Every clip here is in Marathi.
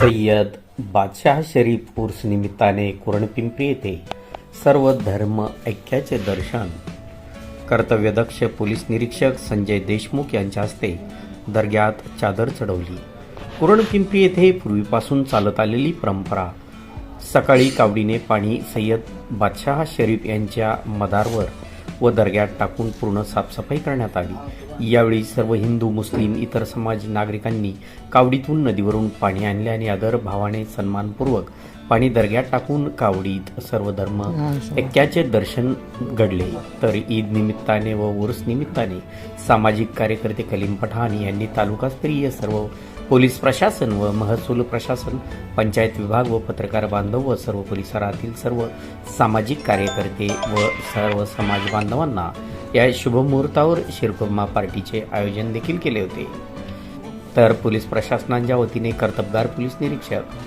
सय्यद बादशाह शरीफ उर्स निमित्ताने कुरणपिंपरी येथे सर्व धर्म ऐक्याचे दर्शन. कर्तव्यदक्ष पोलीस निरीक्षक संजय देशमुख यांच्या हस्ते दर्ग्यात चादर चढवली. कुरणपिंपरी येथे पूर्वीपासून चालत आलेली परंपरा. सकाळी कावडीने पाणी सय्यद बादशाह शरीफ यांच्या मदारवर व दर्ग्यात टाकून पूर्ण साफसफाई करण्यात आली. यावेळी सर्व हिंदू मुस्लिम इतर समाज नागरिकांनी कावडीतून नदीवरून पाणी आणले आणि आदर भावाने सन्मानपूर्वक पाणी दर्ग्यात टाकून कावडीत सर्व धर्म ऐक्याचे दर्शन घडले. तर ईद निमित्ताने व उर्स निमित्ताने सामाजिक कार्यकर्ते कलीम पठाण यांनी तालुकास्तरीय सर्व पोलीस प्रशासन व महसूल प्रशासन पंचायत विभाग व पत्रकार बांधव व सर्व परिसरातील सर्व सामाजिक कार्यकर्ते व सर्व समाज बांधवांना या शुभमुहूर्तावर शिरकुर्मा पार्टीचे आयोजन देखील केले होते. तर पोलीस प्रशासनाच्या वतीने कर्तबगार पोलीस निरीक्षक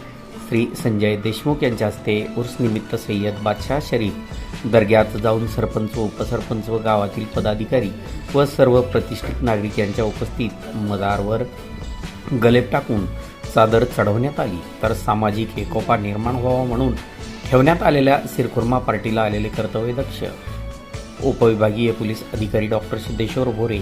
श्री संजय देशमुख यांच्या हस्ते उर्स निमित्त सय्यद बादशाह शरीफ दर्ग्यात जाऊन सरपंच व उपसरपंच व गावातील पदाधिकारी व सर्व प्रतिष्ठित नागरिक यांच्या उपस्थित मदारवर गलेप टाकून चादर चढवण्यात आली. तर सामाजिक एकोपा निर्माण व्हावा म्हणून ठेवण्यात आलेल्या सिरखुर्मा पार्टीला आलेले कर्तव्यदक्ष उपविभागीय पोलीस अधिकारी डॉक्टर सिद्धेश्वर भोरे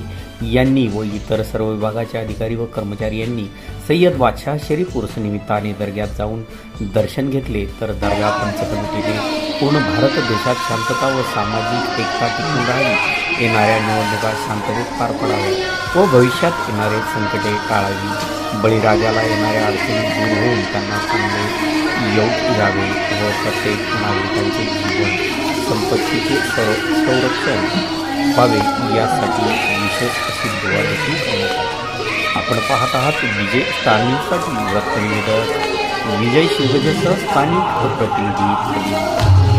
यांनी व इतर सर्व विभागाचे अधिकारी व कर्मचारी यांनी सय्यद बादशाह शरीफ उर्स निमित्ताने दर्ग्यात जाऊन दर्शन घेतले. तर दर्गा पंच कमिटीने पूर्ण भारत देशात शांतता व सामाजिक एकता टिकून राहावी येणाऱ्या निवडणुका शांततेत पार पडाव्या व भविष्यात येणारे संकटे टाळावी. बळीराजाला येणाऱ्या अडचणी दूर होऊन त्यांना चांगले योग यावे व प्रत्येक नागरिकांचे जीवन संपत्तीचे संरक्षण व्हावे यासाठी विशेष अशी दुवा देखील करण्यात आपण पाहत आहात विजय स्थानिकसाठी वृत्तनिवेदक विजय शिवजसह स्थानिक प्रतिनिधी